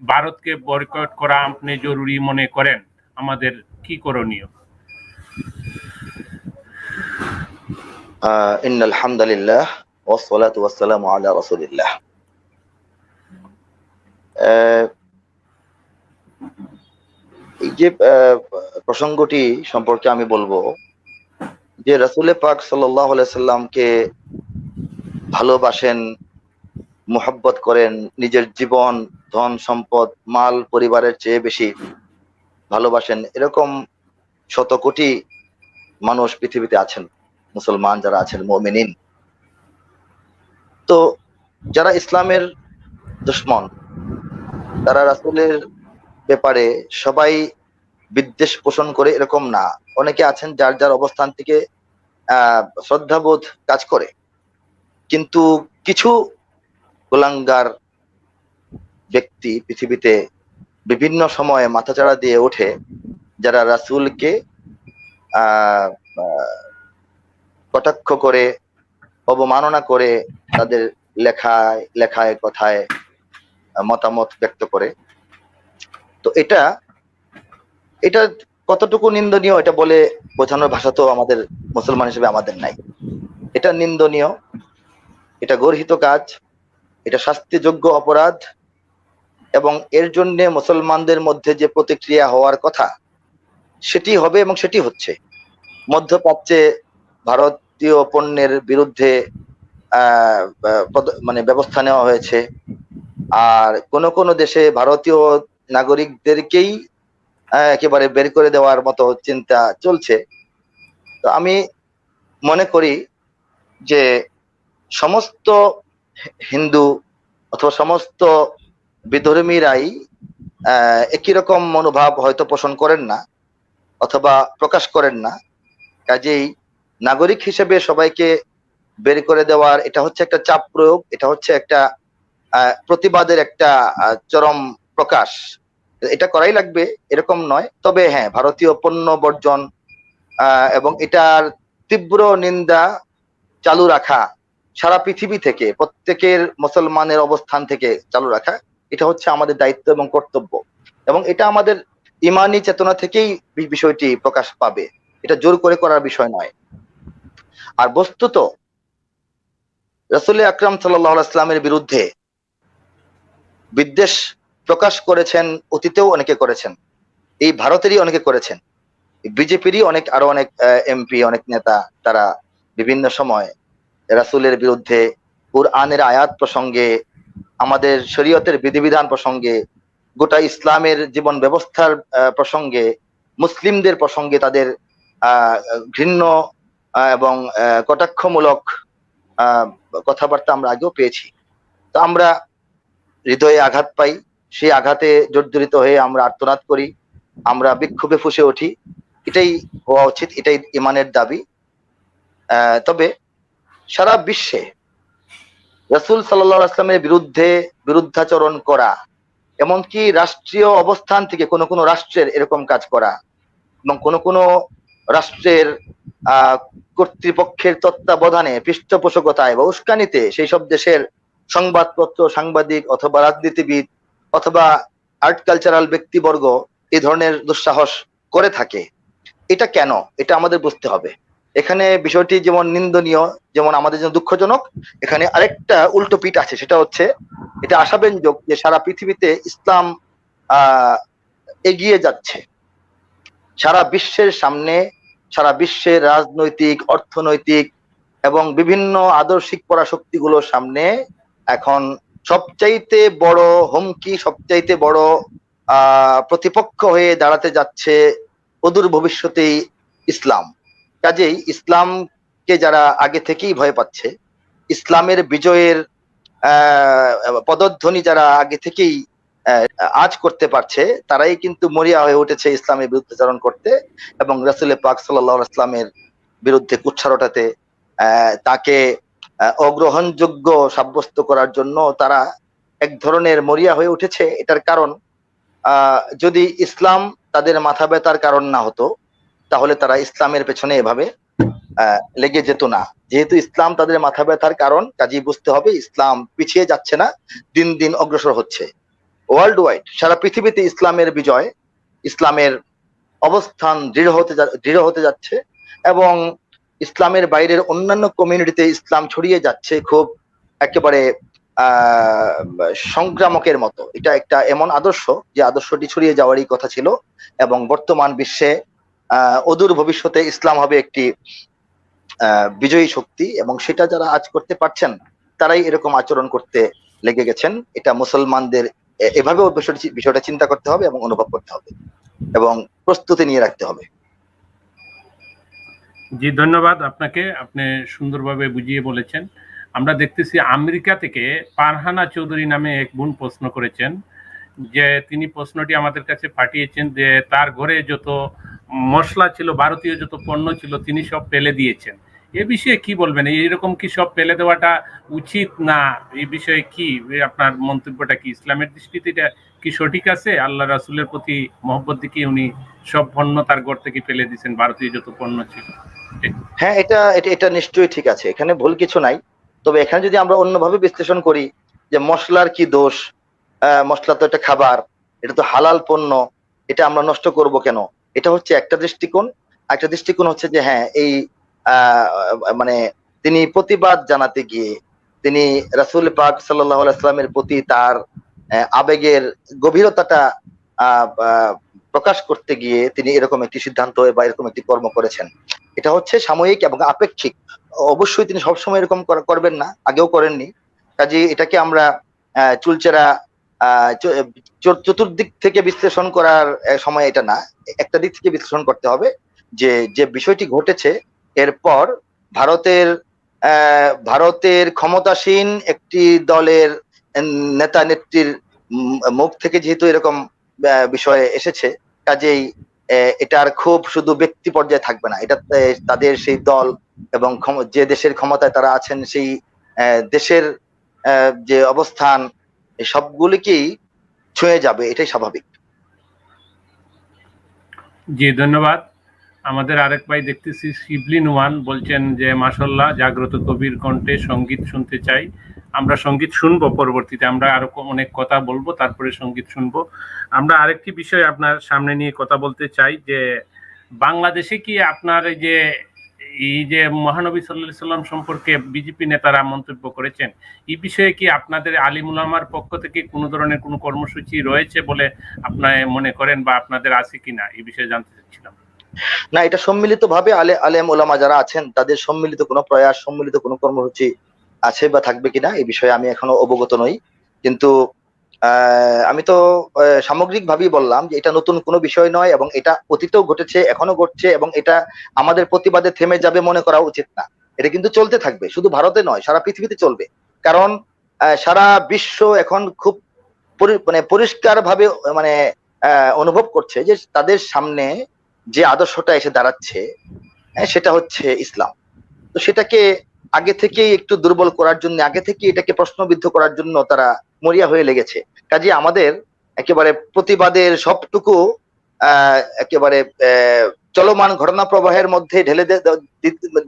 ভারতকে বয়কট করা আপনি জরুরি মনে করেন? আমাদের কি করণীয়? ইন্নাল হামদুলিল্লাহ ওয়াসসালাতু ওয়াসসালামু আলা রাসূলিল্লাহ। এই যে প্রসঙ্গটি সম্পর্কে আমি বলব যে রাসুলে পাক সাল্লাহ সাল্লামকে ভালোবাসেন, মোহাব্বত করেন, নিজের জীবন ধন, সম্পদ, মাল পরিবারের চেয়ে বেশি ভালোবাসেন এরকম শত কোটি মানুষ পৃথিবীতে আছেন, মুসলমান যারা আছেন, মোমিনিন। তো যারা ইসলামের দুশ্মন, তারা রাসুলের ব্যাপারে সবাই বিদ্বেষ পোষণ করে এরকম না। অনেকে আছেন যার যার অবস্থান থেকে শ্রদ্ধাবোধ কাজ করে। কিন্তু কিছু গোলাঙ্গার ব্যক্তি পৃথিবীতে বিভিন্ন সময়ে মাথাচাড়া দিয়ে ওঠে, যারা রাসূলকে কটাক্ষ করে, অবমাননা করে তাদের লেখায় লেখায়, কথায় মতামত ব্যক্ত করে। তো এটা এটা কতটুকু নিন্দনীয় এটা বলে বোঝানোর ভাষা তো আমাদের মুসলমান হিসেবে আমাদের নাই। এটা নিন্দনীয়, এটা গর্হিত কাজ, এটা শাস্তিযোগ্য অপরাধ এবং এর জন্য মুসলমানদের মধ্যে যে প্রতিক্রিয়া হওয়ার কথা, সেটি হবে এবং সেটি হচ্ছে। মধ্যপ্রাচ্যে ভারতীয় পণ্যের বিরুদ্ধে মানে ব্যবস্থা নেওয়া হয়েছে। আর কোন কোন দেশে ভারতীয় নাগরিকদেরকেই একেবারে বের করে দেওয়ার মতো চিন্তা চলছে। তো আমি মনে করি যে সমস্ত হিন্দু অথবা সমস্ত বিধর্মীরাই একই রকম মনোভাব হয়তো পোষণ করেন না অথবা প্রকাশ করেন না। কাজেই নাগরিক হিসেবে সবাইকে বের করে দেওয়ার এটা হচ্ছে একটা চাপ প্রয়োগ, এটা হচ্ছে একটা প্রতিবাদের একটা চরম প্রকাশ। এটা করাই লাগবে, এরকম নয়। তবে হ্যাঁ ভারতীয় পণ্য বর্জন এবং এটার তীব্র নিন্দা চালু রাখা সারা পৃথিবী থেকে, প্রত্যেকের মুসলমানের অবস্থান থেকে চালু রাখা এটা হচ্ছে আমাদের দায়িত্ব এবং কর্তব্য। এবং এটা আমাদের ইমানি চেতনা থেকেই বিষয়টি প্রকাশ পাবে। এটা জোর করে করার বিষয় নয়। আর বস্তুত রসুল আকরাম সাল্লামের বিরুদ্ধে বিদ্বেষ প্রকাশ করেছেন, অতীতেও অনেকে করেছেন। এই ভারতেরই অনেকে করেছেন। বিজেপিরই অনেক, আরও অনেক এমপি, অনেক নেতা, তারা বিভিন্ন সময় রাসুলের বিরুদ্ধে কুরআনের আয়াত প্রসঙ্গে আমাদের শরীয়তের বিধিবিধান প্রসঙ্গে, গোটা ইসলামের জীবন ব্যবস্থার প্রসঙ্গে, মুসলিমদের প্রসঙ্গে তাদের ঘৃণ্য এবং কটাক্ষমূলক কথাবার্তা আমরা আগেও পেয়েছি। তো আমরা হৃদয়ে আঘাত পাই, সেই আঘাতে জর্জরিত হয়ে আমরা আর্তনাদ করি, আমরা বিক্ষোভে ফুসে উঠি। এটাই হওয়া উচিত, এটাই ইমানের দাবি। তবে সারা বিশ্বে রসুল সাল্লাহ আসলামের বিরুদ্ধে বিরুদ্ধাচরণ করা, এমনকি রাষ্ট্রীয় অবস্থান থেকে কোনো কোনো রাষ্ট্রের এরকম কাজ করা, এবং কোনো কোনো রাষ্ট্রের কর্তৃপক্ষের তত্ত্বাবধানে, পৃষ্ঠপোষকতায় বা উস্কানিতে সেই সব দেশের সংবাদপত্র, সাংবাদিক অথবা রাজনীতিবিদ অথবা আর্ট কালচারাল ব্যক্তিবর্গ এই ধরনের দুঃসাহস করে থাকে। এটা কেন? এটা আমাদের বুঝতে হবে। এখানে বিষয়টি যেমন নিন্দনীয়, যেমন আমাদের জন্য দুঃখজনক, এখানে আরেকটা উল্টো পিঠ আছে, সেটা হচ্ছে এটা আশাব্যঞ্জক যে সারা পৃথিবীতে ইসলাম এগিয়ে যাচ্ছে। সারা বিশ্বের সামনে, সারা বিশ্বের রাজনৈতিক, অর্থনৈতিক এবং বিভিন্ন আদর্শিক পরাশক্তিগুলোর সামনে এখন সবচাইতে বড় হুমকি, সবচাইতে বড় প্রতিপক্ষ হয়ে দাঁড়াতে যাচ্ছে অদূর ভবিষ্যতেই ইসলাম। কাজেই ইসলামকে যারা আগে থেকেই ভয় পাচ্ছে, ইসলামের বিজয়ের পদধ্বনি যারা আগে থেকেই আজ করতে পারছে, তারাই কিন্তু মরিয়া হয়ে উঠেছে ইসলামের বিরুদ্ধাচরণ করতে এবং রাসুল পাক সাল্লাহ ইসলামের বিরুদ্ধে কুচ্ছারটাতে তাকে অগ্রহণযোগ্য সাব্যস্ত করার জন্য তারা এক ধরনের মরিয়া হয়ে উঠেছে। এটার কারণ যদি ইসলাম তাদের মাথা ব্যথার কারণ না হতো তাহলে তারা ইসলামের পেছনে এভাবে লেগে যেত না। যেহেতু ইসলাম তাদের মাথা ব্যথার কারণ, কাজেই বুঝতে হবে ইসলাম পিছিয়ে যাচ্ছে না, দিন দিন অগ্রসর হচ্ছে। ওয়ার্ল্ড ওয়াইড সারা পৃথিবীতে ইসলামের বিজয়, ইসলামের অবস্থান দৃঢ় হতে দৃঢ় হতে যাচ্ছে এবং ইসলামের বাইরের অন্যান্য কমিউনিটিতে ইসলাম ছড়িয়ে যাচ্ছে খুব একেবারে সংক্রামকের মতো। এটা একটা এমন আদর্শ যে আদর্শটি ছড়িয়ে যাওয়ারই কথা ছিল এবং বর্তমান বিশ্বে অদূর ভবিষ্যতে ইসলাম হবে একটি বিজয়ী শক্তি এবং সেটা যারা আজ করতে পারছেন, তারাই এরকম আচরণ করতে লেগে গেছেন। এটা মুসলমানদের এ- এভাবেও বিষয়টা চিন্তা করতে হবে এবং অনুভব করতে হবে এবং প্রস্তুতি নিয়ে রাখতে হবে। জি, ধন্যবাদ আপনাকে। আপনি সুন্দরভাবে বুঝিয়ে বলেছেন। আমরা দেখতেছি আমেরিকা থেকে পারহানা চৌধুরী নামে এক বোন প্রশ্ন করেছেন যে, তিনি প্রশ্নটি আমাদের কাছে পাঠিয়েছেন যে, তার ঘরে যত মশলা ছিল, ভারতীয় যত পণ্য ছিল, তিনি সব ফেলে দিয়েছেন। এ বিষয়ে কি বলবেন? এইরকম কি সব ফেলে দেওয়াটা উচিত না? এই বিষয়ে কি? আপনার মন্তব্যটা কি? ইসলামের দৃষ্টিতে এটা কি সঠিক আছে? আল্লাহ রাসুলের প্রতি মহব্বত দিকে উনি সব পণ্য তার ঘর থেকে ফেলে দিয়েছেন, ভারতীয় যত পণ্য ছিল। হ্যাঁ এটা এটা নিশ্চয়ই ঠিক আছে। এখানে ভুল কিছু নাই। তবে এখানে যদি আমরা অন্যভাবে বিশ্লেষণ করি, যে মশলার কি দোষ মশলা তো একটা খাবার, এটা তো হালাল পণ্য, এটা আমরা নষ্ট করব কেন? এটা হচ্ছে একটা দৃষ্টিকোণ। একটা দৃষ্টিকোণ হচ্ছে যে হ্যাঁ এই মানে তিনি প্রতিবাদ জানাতে গিয়ে তিনি রাসূল পাক সাল্লাহ প্রতি তার আবেগের গভীরতাটা প্রকাশ করতে গিয়ে তিনি এরকম একটি সিদ্ধান্ত বা এরকম একটি কর্ম করেছেন। এটা হচ্ছে সাময়িক এবং আপেক্ষিক। অবশ্যই তিনি সবসময় এরকম করবেন না, আগেও করেননি। কাজে এটাকে আমরা চুলচেরা চতুর্দিক থেকে বিশ্লেষণ করার সময় এটা না। একটা দিক থেকে বিশ্লেষণ করতে হবে যে যে বিষয়টি ঘটেছে এরপর ভারতের ভারতের ক্ষমতাসীন একটি দলের নেতা নেত্রীর মুখ থেকে যেহেতু এরকম বিষয়ে এসেছে, কাজেই এটার খুব শুধু ব্যক্তি পর্যায়ে থাকবে না। এটা তাদের সেই দল এবং যে দেশের ক্ষমতায় তারা আছেন, সেই দেশের যে অবস্থান এই সবগুলিকেই ছুঁয়ে যাবে, এটাই স্বাভাবিক। জি, ধন্যবাদ। আমাদের আরেক ভাই দেখতেছি, শিবলিন ওয়ান, বলছেন যে মাসাল্লাহ জাগ্রত কবির কণ্ঠে সংগীত শুনতে চাই। আমরা সংগীত শুনব পরবর্তীতে, আমরা আরও অনেক কথা বলব, তারপরে সংগীত শুনব। আমরা আরেকটি বিষয় আপনার সামনে নিয়ে কথা বলতে চাই, যে, বাংলাদেশে কি আপনার এই যে এই যে মহানবী সাল্লাহ সাল্লাম সম্পর্কে বিজেপি নেতারা মন্তব্য করেছেন, এই বিষয়ে কি আপনাদের আলিমুলামার পক্ষ থেকে কোনো ধরনের কোনো কর্মসূচি রয়েছে বলে আপনার মনে করেন বা আপনাদের আছে কিনা? এই বিষয়ে জানতে চাচ্ছিলাম। না, এটা সম্মিলিত ভাবে আলে, আলেম ওলামা যারা আছেন, তাদের সম্মিলিত কোনো প্রয়াস, সম্মিলিত কোনো কর্মসূচি আছে বা থাকবে কিনা, এই বিষয়ে আমি এখনও অবগত নই। কিন্তু আমি তো সামগ্রিক ভাবেই বললাম যে এটা নতুন কোনো বিষয় নয় এবং এটা অতীতেও ঘটেছে এখনও ঘটছে এবং এটা আমাদের প্রতিবাদে থেমে যাবে মনে করা উচিত না। এটা কিন্তু চলতে থাকবে শুধু ভারতে নয় সারা পৃথিবীতে চলবে। কারণ সারা বিশ্ব এখন খুব মানে পরিষ্কার ভাবে মানে অনুভব করছে যে তাদের সামনে যে আদর্শটা এসে দাঁড়াচ্ছে হ্যাঁ, সেটা হচ্ছে ইসলাম। তো সেটাকে আগে থেকেই একটু দুর্বল করার জন্য আগে থেকে এটাকে প্রশ্নবিদ্ধ করার জন্য তারা মরিয়া হয়ে লেগেছে। কাজে আমাদের একেবারে প্রতিবাদের সবটুকু একেবারে চলমান ঘটনা প্রবাহের মধ্যে ঢেলে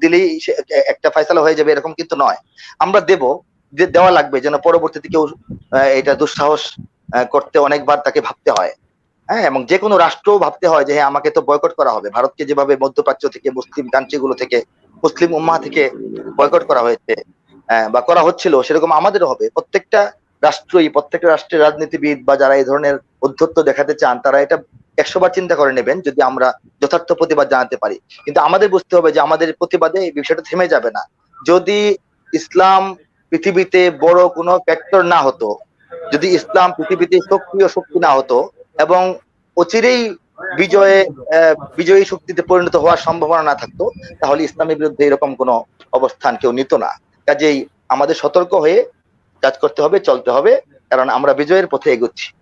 দিলেই একটা ফয়সালা হয়ে যাবে এরকম কিন্তু নয়। আমরা দেব যে- দেওয়া লাগবে যেন পরবর্তীতে কেউ এটা দুঃসাহস করতে অনেকবার তাকে ভাবতে হয়। হ্যাঁ এবং যে কোনো রাষ্ট্র ভাবতে হয় যে হ্যাঁ আমাকে তো বয়কট করা হবে। ভারতকে যেভাবে মধ্যপ্রাচ্য থেকে, মুসলিম কান্ট্রি গুলো থেকে, মুসলিম উম্মা থেকে বয়কট করা হয়েছে বা করা হচ্ছিল, সেরকম আমাদেরও হবে। প্রত্যেকটা রাষ্ট্রই প্রত্যেকটা রাষ্ট্রের রাজনীতিবিদ বা যারা এই ধরনের উদ্ধত্ত দেখাতে চান, তারা এটা একশো বার চিন্তা করে নেবেন যদি আমরা যথার্থ প্রতিবাদ জানাতে পারি। কিন্তু আমাদের বুঝতে হবে যে আমাদের প্রতিবাদে এই বিষয়টা থেমে যাবে না। যদি ইসলাম পৃথিবীতে বড় কোনো ফ্যাক্টর না হতো, যদি ইসলাম পৃথিবীতে সক্রিয় শক্তি না হতো এবং অচিরেই বিজয়ে বিজয়ী শক্তিতে পরিণত হওয়ার সম্ভাবনা না থাকতো, তাহলে ইসলামের বিরুদ্ধে এরকম কোনো অবস্থান কেউ নিত না। কাজেই আমাদের সতর্ক হয়ে কাজ করতে হবে চলতে হবে কারণ আমরা বিজয়ের পথে এগোচ্ছি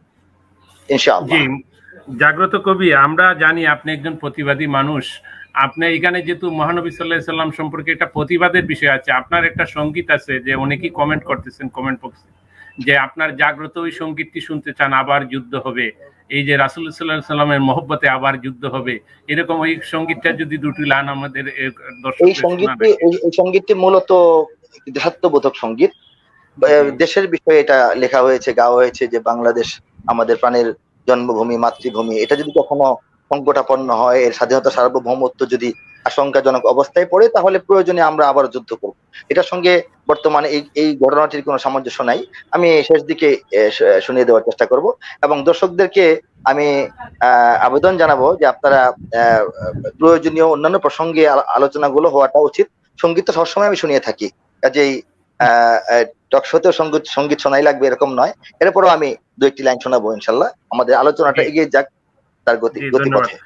ইনশাআল্লাহ। জাগ্রত কবি আমরা জানি আপনি একজন প্রতিবাদী মানুষ। আপনি এখানে যেহেতু মহানবী সাল্লাহ সাল্লাম সম্পর্কে একটা প্রতিবাদের বিষয় আছে আপনার একটা সংগীত আছে যে অনেকেই কমেন্ট করতেছেন কমেন্ট বক্সে যে আপনার জাগ্রত ওই সঙ্গীতটি শুনতে চান আবার যুদ্ধ হবে। এই যে রাসুল সাল্লাহ সাল্লামের মহব্বতে আবার যুদ্ধ হবে। এরকম ওই সঙ্গীতটা যদি দুটি লান আমাদের এই দর্শক সঙ্গীতটি এই- সঙ্গীতটি মূলত দেশাত্মবোধক সংগীত। দেশের বিষয়ে এটা লেখা হয়েছে গাওয়া হয়েছে যে বাংলাদেশ আমাদের প্রাণের জন্মভূমি মাতৃভূমি। এটা যদি কখনো সংকটাপন্ন হয় এর স্বাধীনতা সার্বভৌমত্ব যদি আশঙ্কাজনক অবস্থায় পড়ে তাহলে প্রয়োজনে আমরা আবার যুদ্ধ করব। এটার সঙ্গে বর্তমানে এই এই ঘটনাটির কোনো সামঞ্জস্য নাই। আমি শেষ দিকে শুনিয়ে দেওয়ার চেষ্টা করব। এবং দর্শকদেরকে আমি আহ, আবেদন জানাব যে আপনারা আহ, প্রয়োজনীয় অন্যান্য প্রসঙ্গে আলোচনাগুলো হওয়াটা উচিত। সংগীত তো সবসময় আমি শুনিয়ে থাকি। কাজেই টক শোতেও সংগীত সংগীত শোনাই লাগবে এরকম নয়। এরপরও আমি দু একটি লাইন শোনাবো ইনশাল্লাহ। আমাদের আলোচনাটা এগিয়ে যাক তার গতি গতি গতিপথে।